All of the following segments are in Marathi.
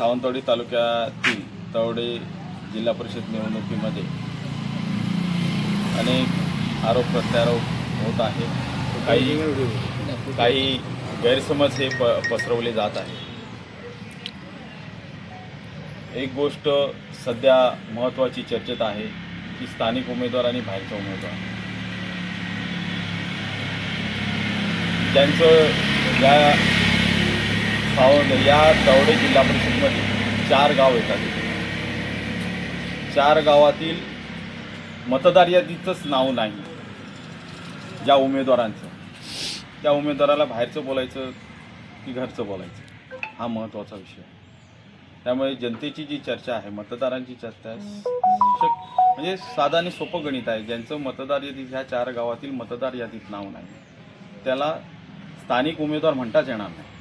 सावंतवाडी तालुक्यातील तवडे जिल्हा परिषद निवडणुकीमध्ये अनेक आरोप प्रत्यारोप होत आहे. काही काही गैरसमज हे प पसरवले जात आहे. एक गोष्ट सध्या महत्त्वाची चर्चेत आहे की स्थानिक उमेदवार आणि बाहेरचा उमेदवार. ज्यांचं या सावंत या दौडे जिल्हा परिषदमध्ये चार गाव येतात. चार गावातील मतदार यादीचंच नाव नाही. ज्या उमेदवारांचं. त्या उमेदवाराला बाहेरचं बोलायचं की घरचं बोलायचं हा महत्त्वाचा विषय आहे. त्यामुळे जनतेची जी चर्चा आहे मतदारांची चर्चा आहे शक- म्हणजे साधं आणि सोपं गणित आहे. ज्यांचं मतदार यादीत ह्या चार गावातील मतदार यादीत नाव नाही त्याला स्थानिक उमेदवार म्हणताच येणार नाही.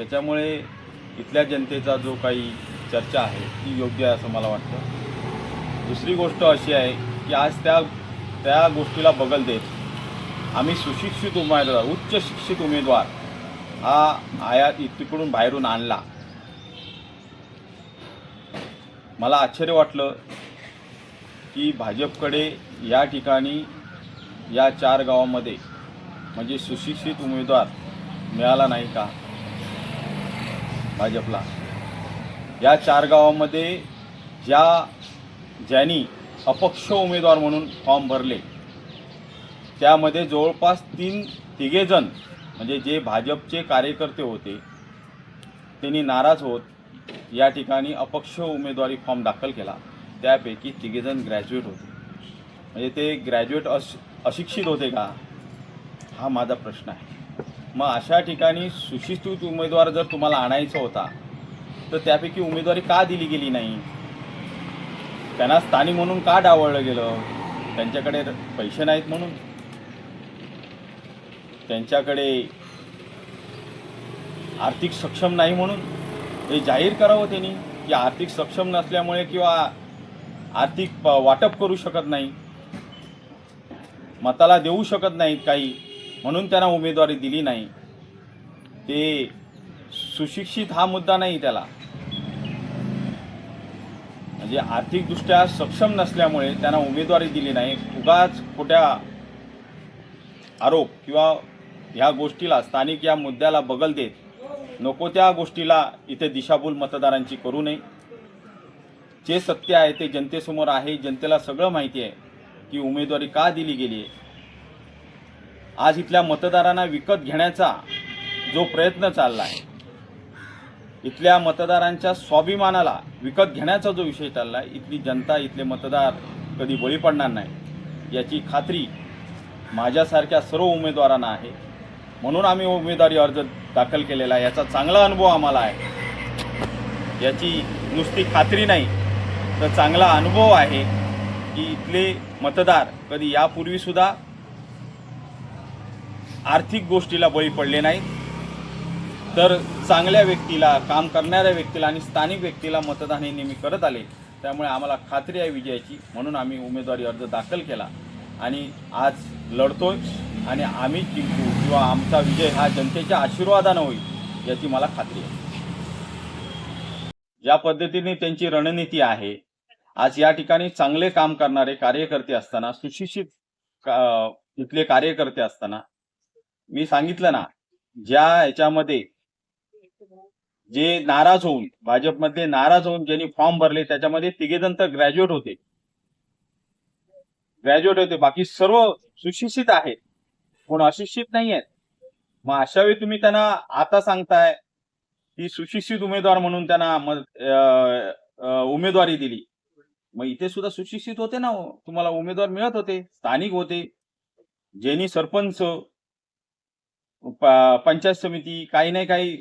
त्याच्यामुळे इथल्या जनतेचा जो काही चर्चा आहे ती योग्य आहे असं मला वाटतं. दुसरी गोष्ट अशी आहे की आज त्या त्या गोष्टीला बगल देत आम्ही सुशिक्षित उमेदवार उच्च शिक्षित उमेदवार हा आयात तिकडून बाहेरून आणला. मला आश्चर्य वाटलं की भाजपकडे या ठिकाणी या चार गावामध्ये म्हणजे सुशिक्षित उमेदवार मिळाला नाही का? भाजपला. या चार गावामध्ये ज्या ज्यांनी अपक्ष उमेदवार म्हणून फॉर्म भरले त्यामध्ये जवळपास तीन तिघेजण म्हणजे जे भाजपचे कार्यकर्ते होते त्यांनी नाराज होत या ठिकाणी अपक्ष उमेदवारी फॉर्म दाखल केला. त्यापैकी तिघेजण ग्रॅज्युएट होते. म्हणजे ते ग्रॅज्युएट अश अशिक्षित होते का? हा माझा प्रश्न आहे. मग अशा ठिकाणी सुशिक्षित उमेदवार जर तुम्हाला आणायचा होता तर त्यापैकी उमेदवारी का दिली गेली नाही? त्यांना स्थानिक म्हणून का डावळलं गेलं? त्यांच्याकडे पैसे नाहीत म्हणून? त्यांच्याकडे आर्थिक सक्षम नाही म्हणून? हे जाहीर करावं त्यांनी की आर्थिक सक्षम नसल्यामुळे किंवा आर्थिक प- वाटप करू शकत नाही? मताला देऊ शकत नाहीत काही? म्हणून त्यांना उमेदवारी दिली नाही. ते सुशिक्षित हा मुद्दा नाही त्याला. म्हणजे आर्थिकदृष्ट्या सक्षम नसल्यामुळे त्यांना उमेदवारी दिली नाही. उगाच खोट्या आरोप किंवा ह्या गोष्टीला स्थानिक या मुद्द्याला बगल देत नको त्या गोष्टीला इथे दिशाभूल मतदारांची करू नये. जे सत्य आहे ते जनतेसमोर आहे. जनतेला सगळं माहिती आहे की उमेदवारी का दिली गेली आहे. आज इथल्या मतदारांना विकत घेण्याचा जो प्रयत्न चालला आहे इथल्या मतदारांच्या स्वाभिमानाला विकत घेण्याचा जो विषय चालला आहे इथली जनता इथले मतदार कधी बळी पडणार नाही याची खात्री माझ्यासारख्या सर्व उमेदवारांना आहे. म्हणून आम्ही उमेदवारी अर्ज दाखल केलेला आहे. याचा चांगला अनुभव आम्हाला आहे. याची नुसती खात्री नाही तर चांगला अनुभव आहे की इथले मतदार कधी यापूर्वीसुद्धा आर्थिक गोष्टीला बळी पडले नाहीत तर चांगल्या व्यक्तीला काम करणाऱ्या व्यक्तीला आणि स्थानिक व्यक्तीला मतदान हे नेहमी करत आले. त्यामुळे आम्हाला खात्री आहे विजयाची. म्हणून आम्ही उमेदवारी अर्ज दाखल केला. आणि आज लढतोय आणि आम्ही जिंकू किंवा आमचा विजय हा जनतेच्या आशीर्वादानं होईल याची मला खात्री आहे. ज्या पद्धतीने त्यांची रणनीती आहे आज या ठिकाणी चांगले काम करणारे कार्यकर्ते असताना सुशिक्षित का- इथले कार्यकर्ते असताना मी सांगितलं ना ज्या ह्याच्यामध्ये जे नाराज होऊन भाजपमध्ये नाराज होऊन ज्यांनी फॉर्म भरले त्याच्यामध्ये तिघेजण तर ग्रॅज्युएट होते. ग्रॅज्युएट होते. बाकी सर्व सुशिक्षित आहेत. कोण अशिक्षित नाही आहेत मग अशा वेळी तुम्ही त्यांना आता सांगताय की सुशिक्षित उमेदवार म्हणून त्यांना उमेदवारी दिली. मग इथे सुद्धा सुशिक्षित होते ना हो. तुम्हाला उमेदवार मिळत होते स्थानिक होते. ज्यांनी सरपंच पंचायत समिती काही नाही काही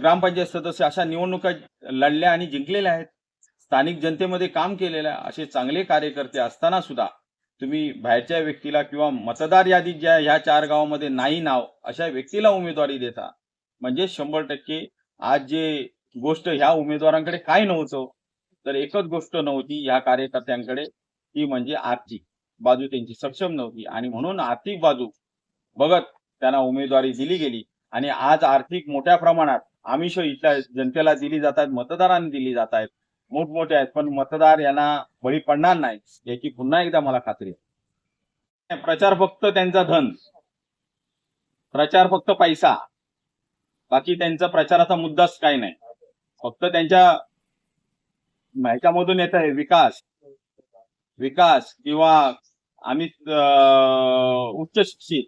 ग्रामपंचायत सदस्य अशा निवडणुका लढल्या आणि जिंकलेल्या आहेत. स्थानिक जनतेमध्ये काम केलेलं आहे असे चांगले कार्यकर्ते असताना सुद्धा तुम्ही बाहेरच्या व्यक्तीला किंवा मतदार यादीत ज्या ह्या चार गावामध्ये नाही नाव अशा व्यक्तीला उमेदवारी देता म्हणजे शंभर टक्के आज जे गोष्ट ह्या उमेदवारांकडे काय नव्हतं तर एकच गोष्ट नव्हती ह्या कार्यकर्त्यांकडे ती म्हणजे आर्थिक बाजू त्यांची सक्षम नव्हती. आणि म्हणून आर्थिक बाजू बघत त्यांना उमेदवारी दिली गेली. आणि आज आर्थिक मोठ्या प्रमाणात आमिष इथल्या जनतेला दिली जात आहेत मतदारांनी दिली जात आहेत मोठमोठे आहेत पण मतदार यांना बळी पडणार नाही याची पुन्हा एकदा मला खात्री आहे. प्रचार फक्त त्यांचा धन. प्रचार फक्त पैसा. बाकी त्यांचा प्रचाराचा मुद्दाच काही नाही. फक्त त्यांच्या ह्याच्यामधून येत आहे विकास. विकास किंवा आम्ही उच्च शिक्षित.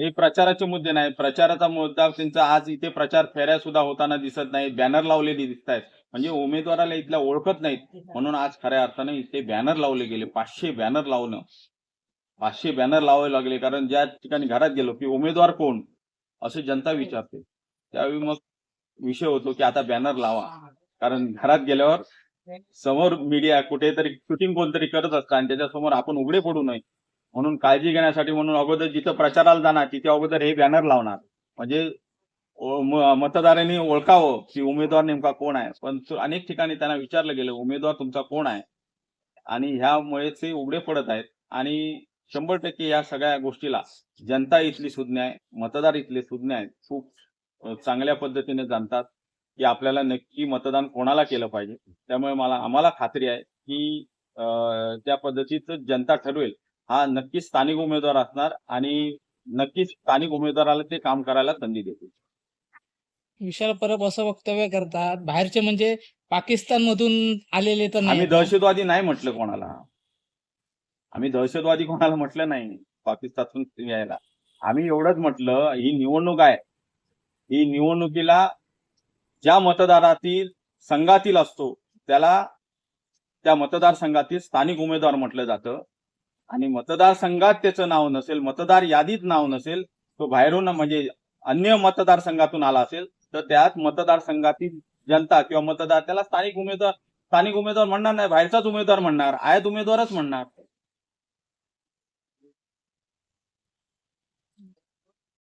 हे प्रचाराचे मुद्दे नाही प्रचाराचा मुद्दा त्यांचा आज इथे प्रचार फेऱ्या सुद्धा होताना दिसत नाहीत. बॅनर लावलेली दिसत आहेत म्हणजे उमेदवाराला इथल्या ओळखत नाहीत. म्हणून आज खऱ्या अर्थाने इथे बॅनर लावले गेले. पाचशे बॅनर लावणं. पाचशे बॅनर लावावे लागले. कारण ज्या ठिकाणी घरात गेलो की उमेदवार कोण? असे जनता विचारते. त्यावेळी मग विषय होतो की आता बॅनर लावा. कारण घरात गेल्यावर समोर मीडिया कुठेतरी शूटिंग कोणतरी करत असतं आणि त्याच्यासमोर आपण उघडे पडू नये. म्हणून काळजी घेण्यासाठी म्हणून अगोदर जिथं प्रचाराला जाणार तिथे अगोदर हे बॅनर लावणार. म्हणजे म- मतदारांनी ओळखावं की उमेदवार नेमका कोण आहे. पण अनेक ठिकाणी त्यांना विचारलं गेलं उमेदवार तुमचा कोण आहे? आणि ह्यामुळे ते उघडे पडत आहेत. आणि शंभर टक्के या सगळ्या गोष्टीला जनता इथली सुज्ञ आहे मतदार इथले सुज्ञ आहेत. खूप चांगल्या पद्धतीने जाणतात की आपल्याला नक्की मतदान कोणाला केलं पाहिजे. त्यामुळे मला आम्हाला खात्री आहे की त्या पद्धतीचं जनता ठरवेल. हा नक्कीच स्थानिक उमेदवार असणार आणि नक्कीच स्थानिक उमेदवाराला ते काम करायला संधी देतील. विशाल परब असं वक्तव्य करतात. बाहेरचे म्हणजे पाकिस्तान मधून आलेले तर आम्ही नाही दहशतवादी नाही म्हटलं कोणाला. आम्ही दहशतवादी कोणाला म्हटलं नाही. पाकिस्तानातून यायला. आम्ही एवढंच म्हटलं ही निवडणूक आहे. ही निवडणुकीला ज्या मतदारातील संघातील असतो त्याला त्या मतदारसंघातील स्थानिक उमेदवार म्हटलं जातं. आणि मतदारसंघात त्याचं नाव नसेल मतदार यादीत नाव नसेल तो बाहेरून म्हणजे अन्य मतदारसंघातून आला असेल तर त्यात मतदारसंघातील जनता किंवा मतदार त्याला स्थानिक उमेदवार स्थानिक उमेदवार म्हणणार नाही बाहेरचाच उमेदवार म्हणणार आयात उमेदवारच म्हणणार.